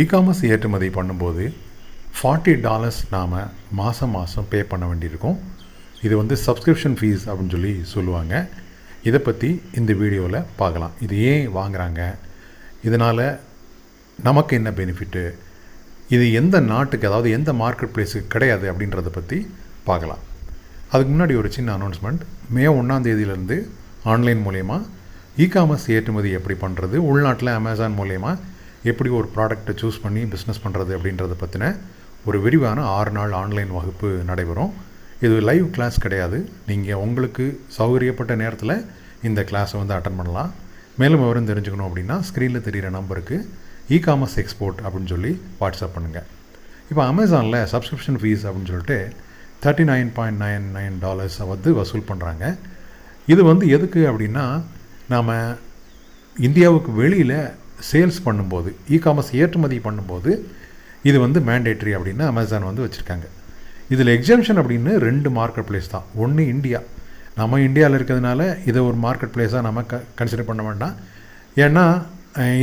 E commerce ஏற்றுமதி பண்ணும்போது forty dollars நாம் மாதம் மாதம் பே பண்ண வேண்டியிருக்கும். இது வந்து சப்ஸ்கிரிப்ஷன் ஃபீஸ் அப்படின்னு சொல்லி சொல்லுவாங்க. இதை பற்றி இந்த வீடியோவில் பார்க்கலாம். இது ஏன் வாங்குறாங்க? இதனால் நமக்கு என்ன பெனிஃபிட்டு இது எந்த நாட்டுக்கு அதாவது எந்த மார்க்கெட் பிளேஸுக்கு கிடையாது அப்படின்றத பற்றி பார்க்கலாம். அதுக்கு முன்னாடி ஒரு சின்ன அனௌன்ஸ்மெண்ட் மே ஒன்றாந்தேதியிலேருந்து ஆன்லைன் மூலயமா இ காமர்ஸ் ஏற்றுமதி எப்படி பண்ணுறது உள்நாட்டில் அமேசான் மூலயமா எப்படி ஒரு ப்ராடக்ட்டை சூஸ் பண்ணி பிஸ்னஸ் பண்ணுறது அப்படின்றத பற்றின ஒரு விரிவான ஆறு நாள் ஆன்லைன் வகுப்பு நடைபெறும். இது லைவ் கிளாஸ் கிடையாது. நீங்கள் உங்களுக்கு சௌகரியப்பட்ட நேரத்தில் இந்த கிளாஸை வந்து அட்டன் பண்ணலாம். மேலும் விவரம் தெரிஞ்சுக்கணும் அப்படின்னா ஸ்க்ரீனில் தெரிகிற நம்பருக்கு இ காமர்ஸ் எக்ஸ்போர்ட் அப்படின்னு சொல்லி வாட்ஸ்அப் பண்ணுங்கள் இப்போ அமேசானில் சப்ஸ்கிரிப்ஷன் ஃபீஸ் அப்படின்னு சொல்லிட்டு thirty nine point nine nine டாலர்ஸை வந்து வசூல் பண்ணுறாங்க இது வந்து எதுக்கு அப்படின்னா நாம் இந்தியாவுக்கு வெளியில் சேல்ஸ் பண்ணும்போது இ காமர்ஸ் ஏற்றுமதி பண்ணும்போது இது வந்து மேண்டேட்ரி அப்படின்னு அமேசான் வந்து வச்சுருக்காங்க. இதில் எக்ஸாம்ஷன் அப்படின்னு ரெண்டு மார்க்கெட் பிளேஸ் தான். ஒன்று இந்தியா. நம்ம இந்தியாவில் இருக்கிறதுனால இதை ஒரு மார்க்கெட் பிளேஸாக நம்ம க கன்சிடர் பண்ண வேண்டாம். ஏன்னா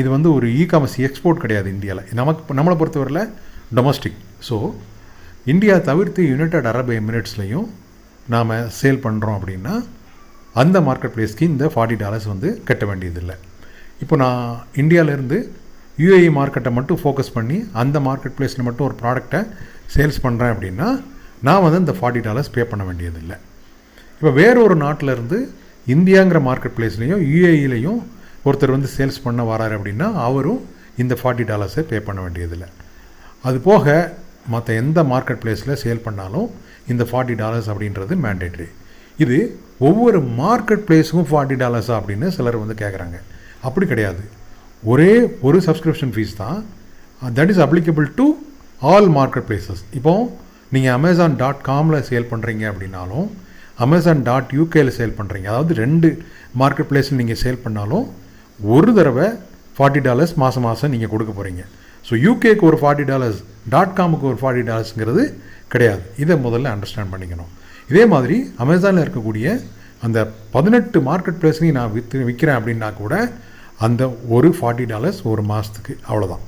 இது வந்து ஒரு இ காமர்ஸ் எக்ஸ்போர்ட் கிடையாது இந்தியாவில் நமக்கு நம்மளை பொறுத்தவரையில் டொமஸ்டிக் ஸோ இந்தியா தவிர்த்து யுனைடட் அரபு எமிரேட்ஸ்லையும் நாம் சேல் பண்ணுறோம் அப்படின்னா அந்த மார்க்கெட் பிளேஸ்க்கு இந்த ஃபார்ட்டி டாலர்ஸ் வந்து கட்ட வேண்டியதில்லை. இப்போ நான் இந்தியாவிலேருந்து யூஏஇ மார்க்கெட்டை மட்டும் ஃபோக்கஸ் பண்ணி அந்த மார்க்கெட் பிளேஸில் மட்டும் ஒரு ப்ராடக்டை சேல்ஸ் பண்ணுறேன் அப்படின்னா நான் வந்து இந்த ஃபார்ட்டி டாலர்ஸ் பே பண்ண வேண்டியதில்லை. இப்போ வேறு ஒரு நாட்டில் இருந்து இந்தியாங்கிற மார்க்கெட் பிளேஸ்லையும் யூஏஇலையும் ஒருத்தர் வந்து சேல்ஸ் பண்ண வராரு அப்படின்னா அவரும் இந்த ஃபார்ட்டி டாலர்ஸை பே பண்ண வேண்டியதில்லை. அது போக மற்ற எந்த மார்க்கெட் பிளேஸில் சேல் பண்ணாலும் இந்த ஃபார்ட்டி டாலர்ஸ் அப்படின்றது மேண்டேட்ரி இது ஒவ்வொரு மார்க்கெட் பிளேஸுக்கும் ஃபார்ட்டி டாலர்ஸா அப்படின்னு சிலர் வந்து கேட்குறாங்க அப்படி கிடையாது. ஒரே ஒரு சப்ஸ்கிரிப்ஷன் ஃபீஸ் தான். That is applicable to all market places இப்போ நீங்கள் அமேசான் டாட் காமில் சேல் பண்ணுறீங்க அப்படின்னாலும் அமேசான் டாட் யூகேயில் சேல் பண்ணுறீங்க அதாவது ரெண்டு மார்க்கெட் பிளேஸில் நீங்கள் சேல் பண்ணாலும் ஒரு தடவை ஃபார்ட்டி டாலர்ஸ் மாதம் மாதம் நீங்கள் கொடுக்க போகிறீங்க ஸோ யூகேக்கு ஒரு ஃபார்ட்டி டாலர்ஸ் டாட் காமுக்கு ஒரு ஃபார்ட்டி டாலர்ஸுங்கிறது கிடையாது. இதை முதல்ல அண்டர்ஸ்டாண்ட் பண்ணிக்கணும். இதே மாதிரி அமேசானில் இருக்கக்கூடிய அந்த பதினெட்டு மார்க்கெட் பிளேஸ்லையும் நான் விற்று விற்கிறேன் அப்படின்னா கூட அந்த ஒரு ஃபார்ட்டி டாலர்ஸ் ஒரு மாதத்துக்கு அவ்வளோதான்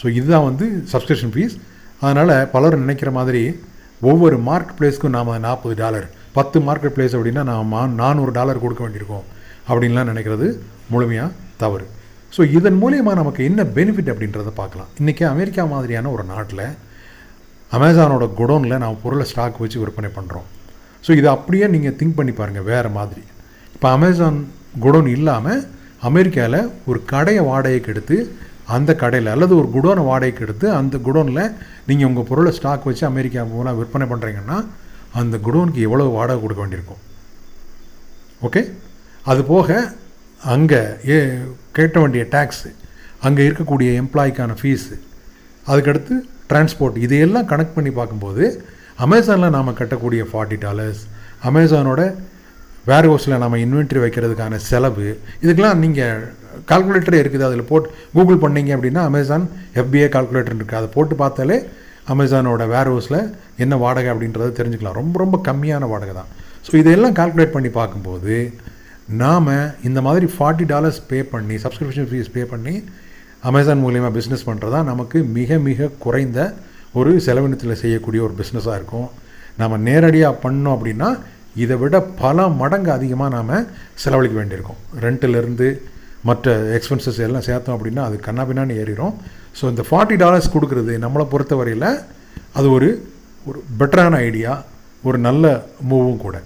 ஸோ இதுதான் வந்து சப்ஸ்கிரிப்ஷன் ஃபீஸ் அதனால் பலர் நினைக்கிற மாதிரி ஒவ்வொரு மார்க்கெட் பிளேஸ்க்கும் நாம் நாற்பது டாலர் பத்து மார்க்கெட் பிளேஸ் அப்படின்னா நாம் நானூறு டாலர் கொடுக்க வேண்டியிருக்கோம் அப்படின்லாம் நினைக்கிறது முழுமையாக தவறு. ஸோ இதன் மூலியமாக நமக்கு என்ன பெனிஃபிட் அப்படின்றத பார்க்கலாம். இன்றைக்கி அமெரிக்கா மாதிரியான ஒரு நாட்டில் அமேசானோட குடோனில் நாம் பொருளை ஸ்டாக் வச்சு விற்பனை பண்ணுறோம் ஸோ இதை அப்படியே நீங்கள் திங்க் பண்ணி பாருங்கள் வேறு மாதிரி. இப்போ அமேசான் குடோன் இல்லாமல் அமெரிக்காவில் ஒரு கடையை வாடகைக்கு எடுத்து அந்த கடையில் அல்லது ஒரு குடோனை வாடகைக்கு எடுத்து அந்த குடோனில் நீங்கள் உங்கள் பொருளை ஸ்டாக் வச்சு அமெரிக்கா மூலம் விற்பனை பண்ணுறீங்கன்னா அந்த குடோனுக்கு எவ்வளோ வாடகை கொடுக்க வேண்டியிருக்கும்? ஓகே அது போக அங்கே ஏ கேட்ட வேண்டிய டேக்ஸு அங்கே இருக்கக்கூடிய எம்ப்ளாய்க்கான ஃபீஸு அதுக்கடுத்து டிரான்ஸ்போர்ட் இதையெல்லாம் கனெக்ட் பண்ணி பார்க்கும்போது அமேசானில் நாம் கட்டக்கூடிய ஃபார்ட்டி டாலர்ஸ் அமேசானோட வேர் ஹவுஸில் நம்ம இன்வென்ட்ரி வைக்கிறதுக்கான செலவு இதுக்கெல்லாம் நீங்கள் கால்குலேட்டரே இருக்குது. அதில் போட்டு கூகுள் பண்ணிங்க அப்படின்னா அமேசான் எஃபிஐ கால்குலேட்டர் இருக்குது அதை போட்டு பார்த்தாலே அமேசானோட வேர் ஹவுஸில் என்ன வாடகை அப்படின்றத தெரிஞ்சுக்கலாம். ரொம்ப ரொம்ப கம்மியான வாடகை தான். ஸோ இதையெல்லாம் கால்குலேட் பண்ணி பார்க்கும்போது நாம் இந்த மாதிரி ஃபார்ட்டி டாலர்ஸ் பே பண்ணி சப்ஸ்கிரிப்ஷன் ஃபீஸ் பே பண்ணி அமேசான் மூலியமாக பிஸ்னஸ் பண்ணுறதா நமக்கு மிக மிக குறைந்த ஒரு செலவினத்தில் செய்யக்கூடிய ஒரு பிஸ்னஸாக இருக்கும். நம்ம நேரடியாக பண்ணோம் அப்படின்னா இதை விட பல மடங்கு அதிகமாக நாம் செலவழிக்க வேண்டியிருக்கும். ரெண்ட்டிலேருந்து மற்ற எக்ஸ்பென்சஸ் எல்லாம் சேர்த்தோம் அப்படின்னா அது கண்ணாபின்னான்னு ஏறிடும் ஸோ இந்த ஃபார்ட்டி டாலர்ஸ் கொடுக்குறது நம்மளை பொறுத்த வரையில் அது ஒரு ஒரு பெட்டரான ஐடியா ஒரு நல்ல மூவும் கூட.